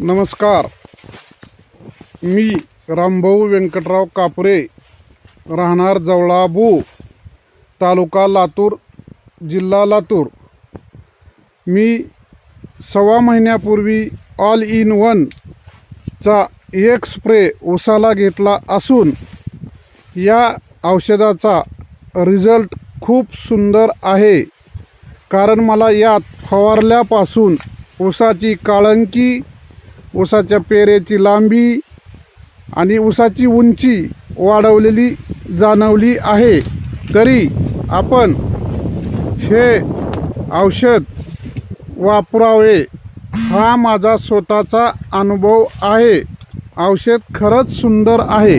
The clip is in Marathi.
नमस्कार. मी रामभाऊ व्यंकटराव कापरे राहणार जवळाबू तालुका लातूर जिल्हा लातूर. मी सव्वा महिन्यापूर्वी ऑल इन वनचा एक स्प्रे उसाला घेतला असून या औषधाचा रिझल्ट खूप सुंदर आहे. कारण मला यात फवारल्यापासून उसाची काळंकी ऊसाच्या पेरेची लांबी आणि ऊसाची उंची वाढवलेली जाणवली आहे. तरी आपण हे औषध वापरावे हा माझा स्वतःचा अनुभव आहे. औषध खरंच सुंदर आहे.